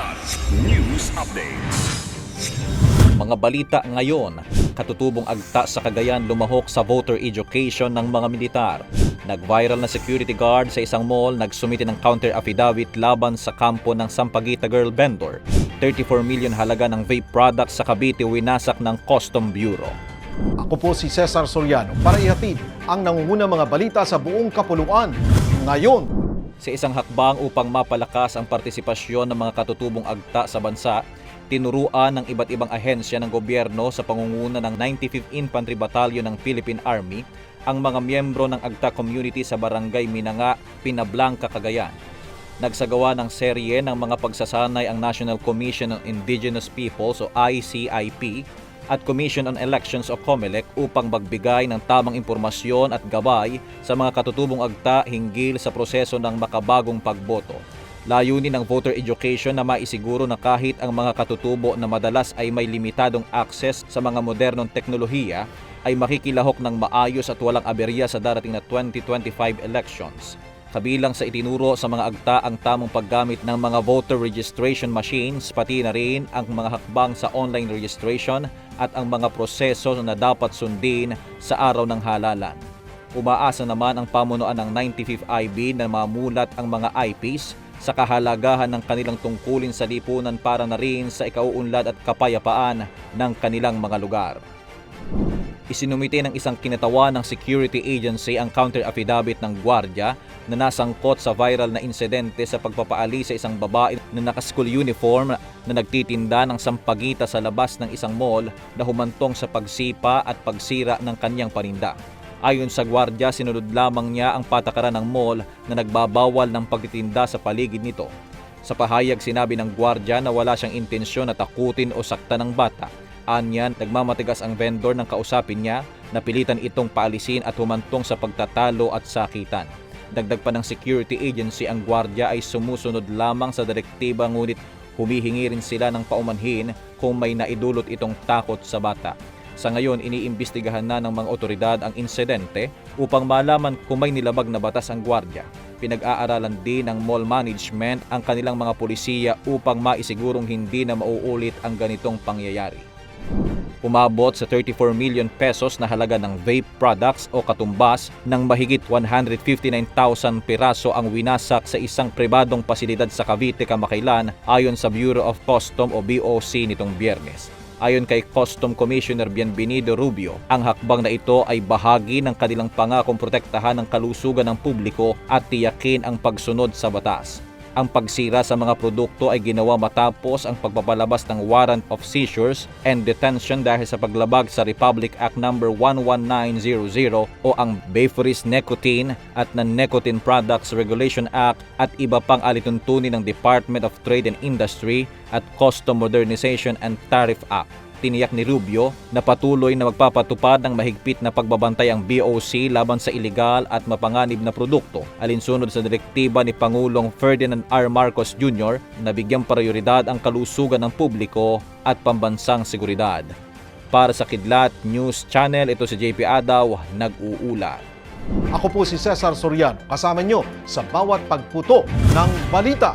Kilat News Updates. Mga balita ngayon, katutubong agta sa Cagayan lumahok sa voter education ng mga militar. Nag-viral na security guard sa isang mall nagsumiti ng counter affidavit laban sa kampo ng Sampaguita Girl Vendor. 34 million halaga ng vape products sa Cavite winasak ng Custom Bureau. Ako po si Cesar Soriano para ihatid ang nangungunang mga balita sa buong kapuluan. Ngayon, Sa isang hakbang upang mapalakas ang partisipasyon ng mga katutubong agta sa bansa, tinuruan ng iba't ibang ahensya ng gobyerno sa pangunguna ng 95th Infantry Battalion ng Philippine Army ang mga miyembro ng agta community sa barangay Minanga, Pinablanca, Cagayan. Nagsagawa ng serye ng mga pagsasanay ang National Commission on Indigenous Peoples o ICIP at Commission on Elections o COMELEC upang magbigay ng tamang impormasyon at gabay sa mga katutubong agta hinggil sa proseso ng makabagong pagboto. Layunin ng voter education na maisiguro na kahit ang mga katutubo na madalas ay may limitadong access sa mga modernong teknolohiya ay makikilahok ng maayos at walang aberya sa darating na 2025 elections. Kabilang sa itinuro sa mga agta ang tamang paggamit ng mga voter registration machines pati na rin ang mga hakbang sa online registration at ang mga proseso na dapat sundin sa araw ng halalan. Umaasa naman ang pamunuan ng 95th IB na mamulat ang mga IPs sa kahalagahan ng kanilang tungkulin sa lipunan para na rin sa ikauunlad at kapayapaan ng kanilang mga lugar. Isinumite ng isang kinatawan ng security agency ang counter affidavit ng gwardya na nasangkot sa viral na insidente sa pagpapaali sa isang babae na naka-school uniform na nagtitinda ng sampagita sa labas ng isang mall na humantong sa pagsipa at pagsira ng kanyang paninda. Ayon sa gwardya, sinunod lamang niya ang patakaran ng mall na nagbabawal ng pagtitinda sa paligid nito. Sa pahayag sinabi ng gwardya na wala siyang intensyon na takutin o sakta ng bata. Anyan, nagmamatigas ang vendor ng kausapin niya, napilitan itong paalisin at humantong sa pagtatalo at sakitan. Dagdag pa ng security agency ang gwardya ay sumusunod lamang sa direktiba ngunit humihingi rin sila ng paumanhin kung may naidulot itong takot sa bata. Sa ngayon, iniimbestigahan na ng mga otoridad ang insidente upang malaman kung may nilabag na batas ang gwardya. Pinag-aaralan din ng mall management ang kanilang mga pulisiya upang maisigurong hindi na mauulit ang ganitong pangyayari. Umabot sa 34 million pesos na halaga ng vape products o katumbas ng mahigit 159,000 piraso ang winasak sa isang pribadong pasilidad sa Cavite, Kamakailan ayon sa Bureau of Custom o BOC nitong biyernes. Ayon kay Custom Commissioner Bienvenido Rubio, ang hakbang na ito ay bahagi ng kanilang pangakong protektahan ng kalusugan ng publiko at tiyakin ang pagsunod sa batas. Ang pagsira sa mga produkto ay ginawa matapos ang pagpapalabas ng warrant of seizures and detention dahil sa paglabag sa Republic Act No. 11900 o ang Vaporis Nicotine at Non-Nicotine Products Regulation Act at iba pang alituntunin ng Department of Trade and Industry at Custom Modernization and Tariff Act tiniyak ni Rubio na patuloy na magpapatupad ng mahigpit na pagbabantay ang BOC laban sa ilegal at mapanganib na produkto alinsunod sa direktiba ni Pangulong Ferdinand R. Marcos Jr. na bigyang prioridad ang kalusugan ng publiko at pambansang seguridad. Para sa Kidlat News Channel, ito si JP Adaw, nag-uulat. ako po si Cesar Soriano kasama nyo sa bawat pagputo ng balita.